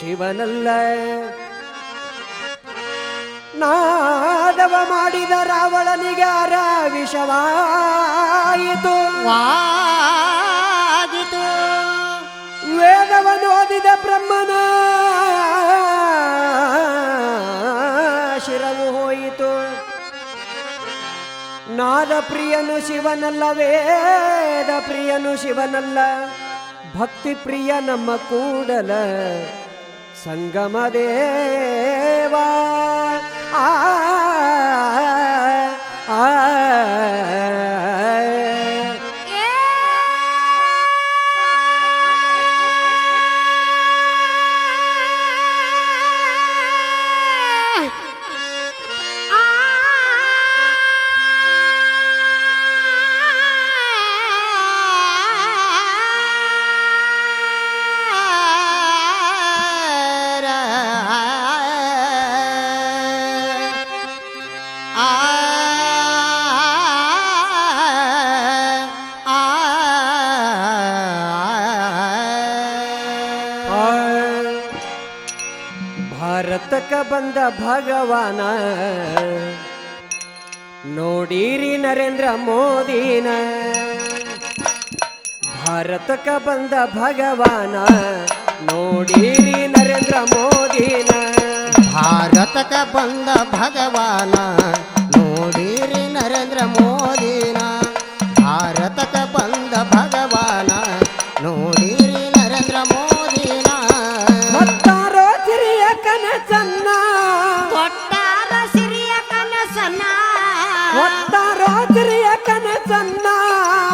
ಶಿವನಲ್ಲ. ನಾದವ ಮಾಡಿದ ರಾವಣನಿಗೆ ಅರ ವಿಷವಾಯಿತು ವಾಗಿತು ವೇದವನ್ನು ಓದಿದ ಬ್ರಹ್ಮನ ಶಿರವು ಹೋಯಿತು. ನಾದ ಪ್ರಿಯನು ಶಿವನಲ್ಲ ವೇದ ಪ್ರಿಯನು ಶಿವನಲ್ಲ. ಭಕ್ತಿ ಪ್ರಿಯ ನಮ್ಮ ಕೂಡಲ ಸಂಗಮ ದೇವ ಆ ಆ, ಭಾರತಕ್ಕ ಬಂದ ಭಗವಾನ. ನೋಡಿರಿ ನರೇಂದ್ರ ಮೋದಿನ. ಭಾರತಕ ಬಂದ ಭಗವಾನ. ನೋಡಿರಿ ನರೇಂದ್ರ ಮೋದಿನ. ಭಾರತಕ ಬಂದ ಭಗವಾನ. ನೋಡಿರಿ ನರೇಂದ್ರ ಮೋದಿನ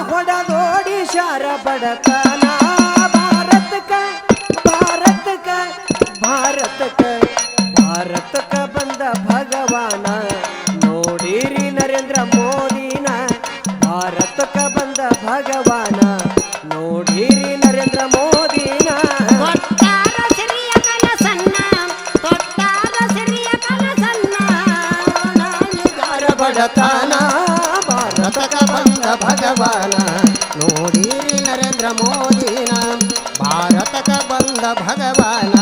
ಹೊಡೆದೋಡಿ ಶಾರ ಬಡತನ ಭಾರತಕ್ಕ ಭಾರತಕ್ಕ ಭಾರತಕ್ಕ ಭಾರತಕ್ಕ ಬಂದ ಭಗವಾನ ನೋಡಿರಿ ನರೇಂದ್ರ ಮೋದಿನ ಭಾರತಕ್ಕ ಬಂದ ಭಗವಾನ ನೋಡಿರಿ ನರೇಂದ್ರ ಮೋದಿನ ಕೊಟ್ಟಾರ ಸಿರಿಯ ಕನಸನ್ನ ಕೊಟ್ಟಾರ ಸಿರಿಯ ಕನಸನ್ನ ಯಾರ ಬಡತನ ಭಾರತಕ ಬಂದ ಭಗವಾನ. ನೋಡಿರಿ ನರೇಂದ್ರ ಮೋದಿನ. ಭಾರತಕ ಬಂದ ಭಗವಾನ.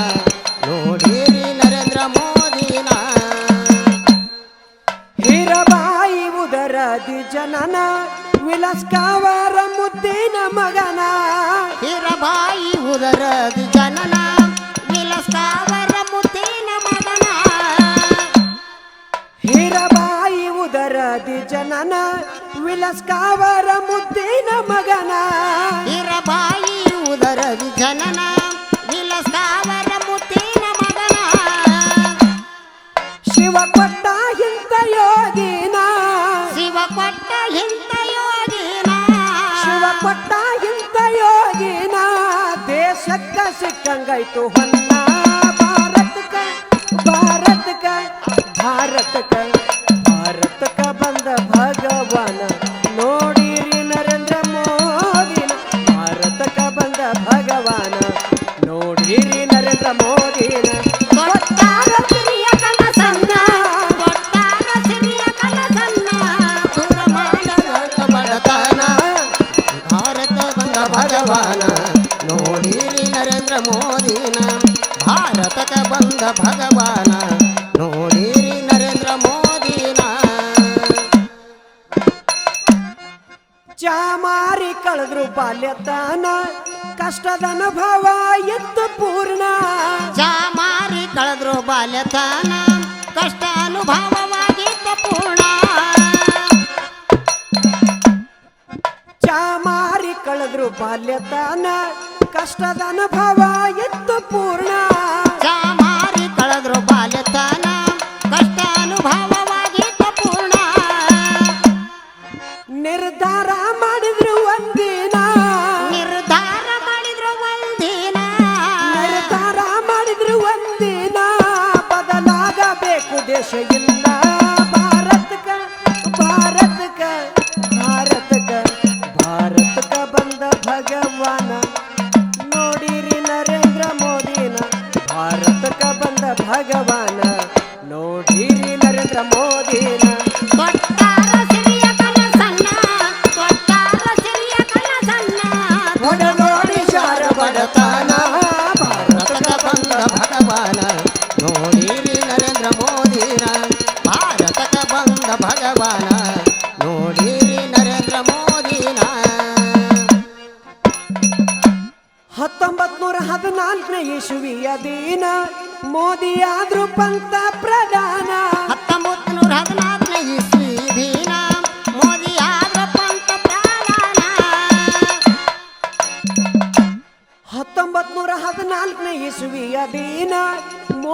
ನೋಡಿರಿ ನರೇಂದ್ರ ಮೋದಿನ. ಹೀರಬಾಯಿ ಉದರದಿ ಜನನ ವಿಲಸ್ಕಾವರ ಮುದ್ದಿನ ಮಗನ. ಹಿರಬಾಯಿ ಉದರದಿ ಜನನ ವಿಲಸ್ತಾವರ ಮುದ್ದಿನ ಮಗನ. ಹೀರಬಾಯಿ ಉದರದಿ ಜನನ ವಿಲಸ್ಕಾವರ ಮುದ್ದಿನ ಮಗನ. ಇರಬಾಯಿ ಉದರದಿ ಜನನ ವಿಲಸ್ಕಾವರ ಮುದ್ದಿನ ಮಗನ. ಶಿವ ಕೊಟ್ಟ ಹಿಂತ ಯೋಗಿನ. ಶಿವ ಕೊಟ್ಟ ಹಿಂತ ಯೋಗಿನ. ಶಿವ ಕೊಟ್ಟ ಹಿಂತ ಯೋಗಿನ. ದೇಶಕ್ಕ ಸಿಕ್ಕಂಗೈತು ಹೊನ್ನ ಭಾರತಕ ಭಾರತಕ ಭಾರತಕ ಭಾರತಕ ಬಂದ ಭಗವಾನ ನೋಡಿರಿ ನರೇಂದ್ರ ಮೋದಿನ ಭಾರತಕ ಬಂದ ಭಗವಾನ. ನೋಡಿರಿ ನರೇಂದ್ರ ಮೋದಿನ. ಭಾರತ ಬಂದ ಭಗವಾನ ನೋಡಿರಿ ನರೇಂದ್ರ ಮೋದಿನ. ಭಾರತಕ ಬಂದ ಭಗವಾನ ಚಾಮಾರಿ ಕಳೆದ್ರು ಬಾಲ್ಯತನ ಕಷ್ಟದ ಅನುಭವ ಎತ್ತು ಪೂರ್ಣ. ಚಾಮಾರಿ ಕಳೆದ್ರು ಬಾಲ್ಯತನ ಕಷ್ಟ ಅನುಭವವಾಗಿದ್ದ ಪೂರ್ಣ. ಚಾಮಾರಿ ಕಳೆದ್ರು ಬಾಲ್ಯತನ ಕಷ್ಟದ ಅನುಭವ ಎತ್ತು ಪೂರ್ಣ. ಚಾಮಾರಿ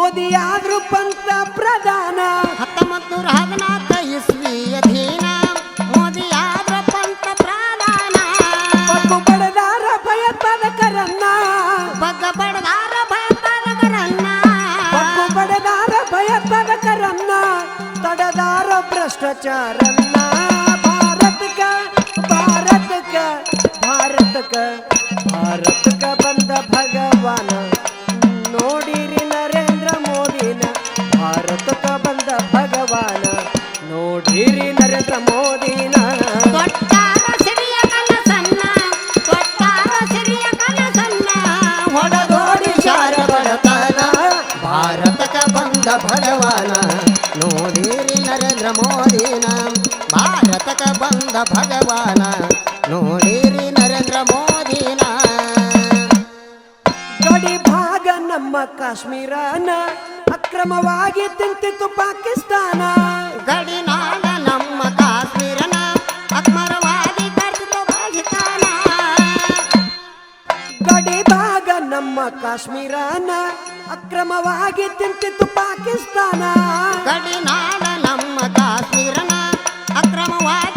ಮೋದಿ ಆದ್ರು ಪಂತ ಪ್ರಧಾನ. ಹತ್ತೊಂಬತ್ತು ನೂರ ಹದಿನಾಲ್ಕ ಇಸ್ವಿ ಅಧೀನ. ಮೋದಿ ಆದ್ರ ಪಂತ ಪ್ರಧಾನ. ಪಕ್ಕು ಬಡದಾರ ಭಯೋತ್ಪಾದಕರನ್ನ ಬಗ್ಗ ಬಡದಾರ ಭಯೋತ್ಪಾದಕರನ್ನ ಪಕ್ಕು ಬಡದಾರ ಭಯೋತ್ಪಾದಕರನ್ನ ತಡದಾರ ಭ್ರಷ್ಟಾಚಾರನ್ನ. ಭಾರತಕ ಭಾರತಕ ಭಾರತಕ ಬಂದ ಭಗವಾನ. ನೋಡಿರಿ ನರೇಂದ್ರ ಮೋದಿನ. ಗಡಿ ಭಾಗ ನಮ್ಮ ಕಾಶ್ಮೀರನ ಅಕ್ರಮವಾಗಿ ತಿಂತಿತ್ತು ಪಾಕಿಸ್ತಾನ. ಗಡಿನಾಡ ನಮ್ಮ ಕಾಶ್ಮೀರನ ಅಕ್ರಮವಾಗಿ ಕರ್ತಿತ್ತು ಪಾಕಿಸ್ತಾನ. ಗಡಿ ಭಾಗ ನಮ್ಮ ಕಾಶ್ಮೀರನ ಅಕ್ರಮವಾಗಿ ತಿಂತಿತ್ತು ಪಾಕಿಸ್ತಾನ. ಗಡಿನಾಡ ನಮ್ಮ ಕಾಶ್ಮೀರನ ಅಕ್ರಮವಾಗಿ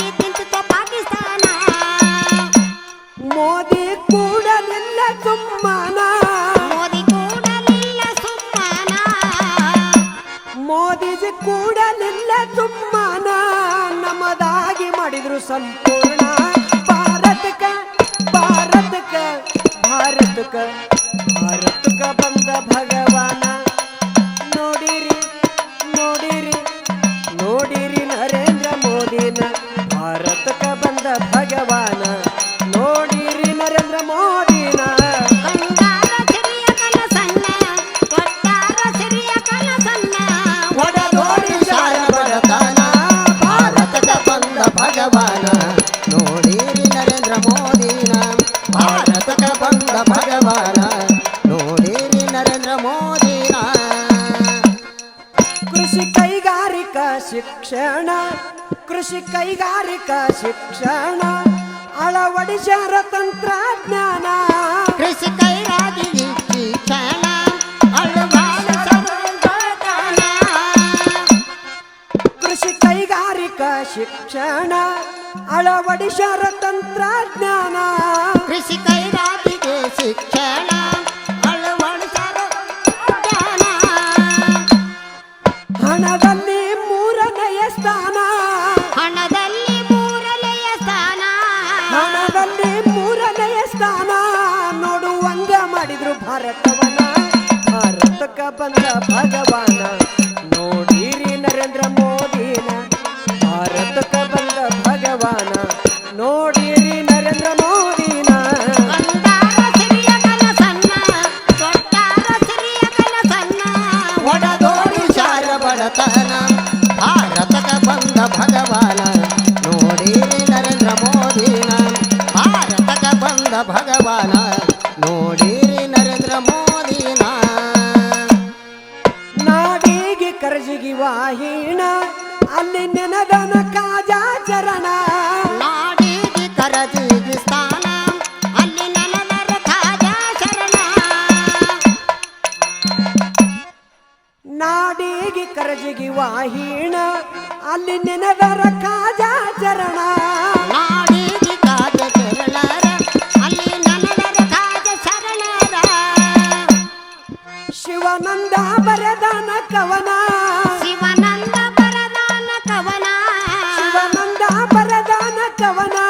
ಭಾರತಕ ಶಿಕ್ಷಣ ಕೃಷಿ ಕೈಗಾರಿಕಾ ಶಿಕ್ಷಣ ಅಳವಡಿಸ್ಯಾರ ತಂತ್ರಜ್ಞಾನ ಕೃಷಿ ಕೈಗಾರಿಕೆ ಶಿಕ್ಷಣ. ಕೃಷಿ ಕೈಗಾರಿಕಾ ಶಿಕ್ಷಣ ಅಳವಡಿಸ್ಯಾರ ತಂತ್ರಜ್ಞಾನ ಕೃಷಿ ಕೈಗಾರಿಕೆ ಶಿಕ್ಷಣ ಅಳವಡಿಸಲ್ಪಡತಾನ. ಹಣದಲ್ಲಿ ಭಾರತವನ ಭಾರತಕ್ಕ ಬಂದ ಭಗವಾನ. ನೋಡಿರಿ ನರೇಂದ್ರ ಮೋದಿನ ಭಾರತಕ್ಕ ಬಂದ ಭಗವಾನ. ನೋಡಿರಿ ನರೇಂದ್ರ ಮೋದಿನ. ಒಡದೋಡಿ ಶಾರ ಬಡತನ ಭಾರತಕ ಬಂದ ಭಗವಾನ. ನೋಡಿರಿ ನರೇಂದ್ರ ಮೋದಿನ ಭಾರತಕ ಬಂದ ಭಗವಾನ. ಕರಜಿಗಿ ವಾಹೀಣ ಅಲ್ಲಿ ನೆನವರ ಕಾಜ ಚರಣ ಶಿವಾನಂದ ಬರದಾನ ಕವನ. ಶಿವಾನಂದ ಬರದಾನ ಕವನ. ಶಿವಾನಂದ ಬರದಾನ ಕವನ.